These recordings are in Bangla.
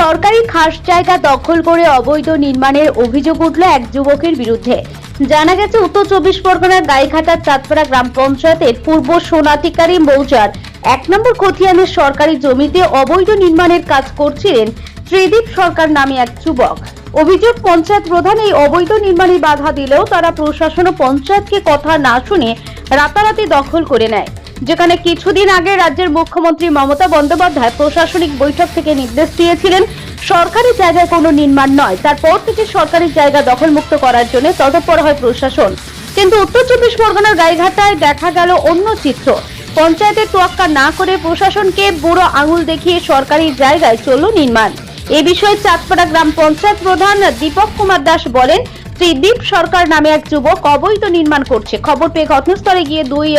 সরকারি খাস জায়গা দখল করে অবৈধ নির্মাণের অভিযোগ উঠল এক যুবকের বিরুদ্ধে। জানা গেছে, উত্তর চব্বিশ পরগনার গাইঘাটার চাঁদপাড়া গ্রাম পঞ্চায়েতের পূর্ব সোনাধিকারী মৌজার এক নম্বর খতিয়ানের সরকারি জমিতে অবৈধ নির্মাণের কাজ করছিলেন ত্রিদীপ সরকার নামে এক যুবক। অভিযোগ, পঞ্চায়েত প্রধান এই অবৈধ নির্মাণে বাধা দিলেও তারা প্রশাসন ও পঞ্চায়েতকে কথা না শুনে রাতারাতি দখল করে নেয়। যেখানে কিছুদিন আগে রাজ্যের মুখ্যমন্ত্রী মমতা বন্দ্যোপাধ্যায় প্রশাসনিক বৈঠক থেকে নির্দেশ দিয়েছিলেন, সরকারি জায়গায় কোনো নির্মাণ নয়। তারপর থেকে সরকারি জায়গা দখলমুক্ত করার জন্য তৎপর হয় প্রশাসন। কিন্তু উত্তর চব্বিশ পরগনার গাইঘাটায় দেখা গেল অন্য চিত্র। পঞ্চায়েতের তোয়াক্কা না করে প্রশাসনকে বুড়ো আঙুল দেখিয়ে সরকারি জায়গায় চলল নির্মাণ। এ বিষয়ে চাঁদপাড়া গ্রাম পঞ্চায়েত প্রধান দীপক কুমার দাস বলেন, ত্রিদীপ সরকার নামে এক যুবক অবৈধ নির্মাণ করছে। খবর পেয়ে ঘটনাস্থলে গিয়ে দুই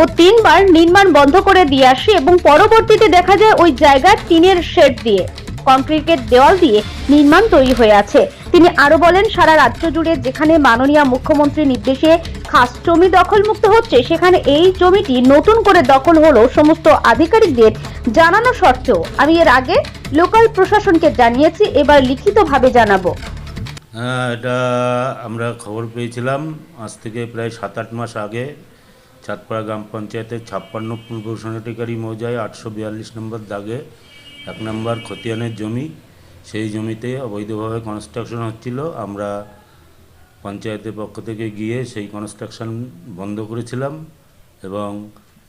ও তিনবার নির্মাণ বন্ধ করে দিয়ে আসি এবং পরবর্তীতে দেখা যায় ওই জায়গায় টিনের শেড দিয়ে, কংক্রিটের দেওয়াল দিয়ে নির্মাণ তৈরি হয়ে আছে। তিনি আরও বলেন, সারা রাজ্য জুড়ে যেখানে মাননীয় মুখ্যমন্ত্রীর নির্দেশে খাস জমি দখলমুক্ত হচ্ছে, সেখানে এই জমিটি নতুন করে দখল হলো সমস্ত আধিকারিকদের জানানো সত্ত্বেও, আমি এর আগে লোকাল প্রশাসনকে জানিয়েছি, এবার লিখিতভাবে জানাব। হ্যাঁ এটা আমরা খবর পেয়েছিলাম। আজ থেকে প্রায় সাত আট মাস আগে চাঁদপাড়া গ্রাম পঞ্চায়েতের ছাপ্পান্ন পূর্ব সনাটিকারী মৌজায় আটশো বিয়াল্লিশ নম্বর দাগে এক নম্বর খতিয়ানের জমি। সেই জমিতে অবৈধভাবে কনস্ট্রাকশন হচ্ছিল। আমরা পঞ্চায়েতের পক্ষ থেকে গিয়ে সেই কনস্ট্রাকশন বন্ধ করেছিলাম এবং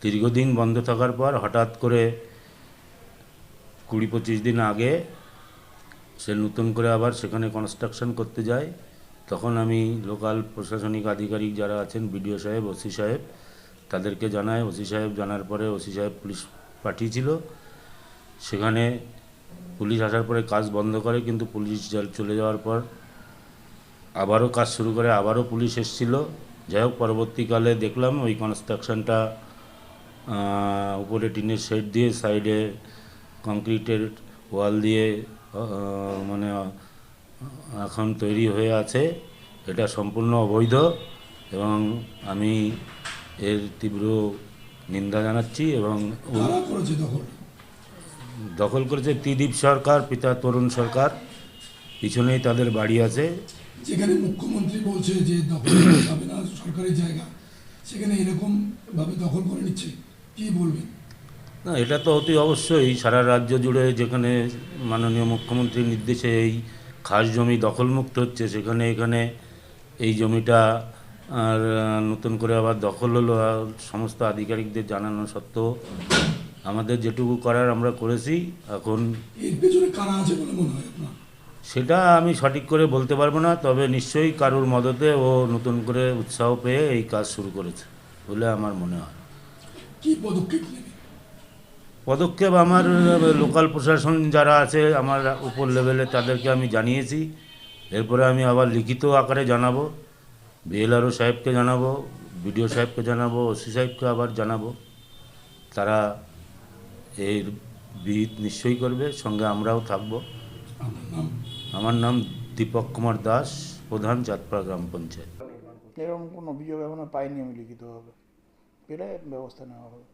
দীর্ঘদিন বন্ধ থাকার পর হঠাৎ করে কুড়ি পঁচিশ দিন আগে সে নতুন করে আবার সেখানে কনস্ট্রাকশন করতে যায়। তখন আমি লোকাল প্রশাসনিক আধিকারিক যারা আছেন, বিডিও সাহেব, ওসি সাহেব তাদেরকে জানায়, ওসি সাহেব জানার পরে ওসি সাহেব পুলিশ পাঠিয়েছিল। সেখানে পুলিশ আসার পরে কাজ বন্ধ করে, কিন্তু পুলিশ চলে যাওয়ার পর আবারও কাজ শুরু করে, আবারও পুলিশ এসেছিল। যাই হোক, পরবর্তীকালে দেখলাম ওই কনস্ট্রাকশনটা উপরে টিনের শেড দিয়ে সাইডে কংক্রিটের ওয়াল দিয়ে মানে এখন তৈরি হয়ে আছে। এটা সম্পূর্ণ অবৈধ এবং আমি এর তীব্র নিন্দা জানাচ্ছি এবং দখল? করেছে ত্রিদীপ সরকার পিতা তরুণ সরকার। পিছনেই তাদের বাড়ি আছে। যেখানে মুখ্যমন্ত্রী বলছে যে দখল যাবে না সরকারি জায়গা। সেখানে এরকম ভাবে দখল করে নিচ্ছে। কি বলবেন? না এটা তো অতি অবশ্যই। সারা রাজ্য জুড়ে যেখানে মাননীয় মুখ্যমন্ত্রীর নির্দেশে এই খাস জমি দখলমুক্ত হচ্ছে সেখানে এখানে এই জমিটা আর নতুন করে আবার দখল হলো সমস্ত আধিকারিকদের জানানো সত্ত্বেও আমাদের যেটুকু করার আমরা করেছি এখন এর পেছনে কারা আছে বলে মনে হয় আপনার? সেটা আমি সঠিক করে বলতে পারব না তবে নিশ্চয়ই কারুর মদতে ও নতুন করে উৎসাহ পেয়ে এই কাজ শুরু করেছে বলে আমার মনে হয়। কি পদক্ষেপ নেবে? পদক্ষেপ আমার লোকাল প্রশাসন যারা আছে আমার উপর লেভেলে তাদেরকে আমি জানিয়েছি এরপরে আমি আবার লিখিত আকারে জানাব। বিএলআরও সাহেবকে জানাব বিডিও সাহেবকে জানাব ওসি সাহেবকে আবার জানাব। তারা এর বিহিত নিশ্চয়ই করবে সঙ্গে আমরাও থাকব। আমার নাম দীপক কুমার দাস প্রধান চাঁদপাড়া গ্রাম পঞ্চায়েত। এরকম কোনো অভিযোগ এখনও পাইনি আমি লিখিতভাবে। পেলে ব্যবস্থা নেওয়া হবে।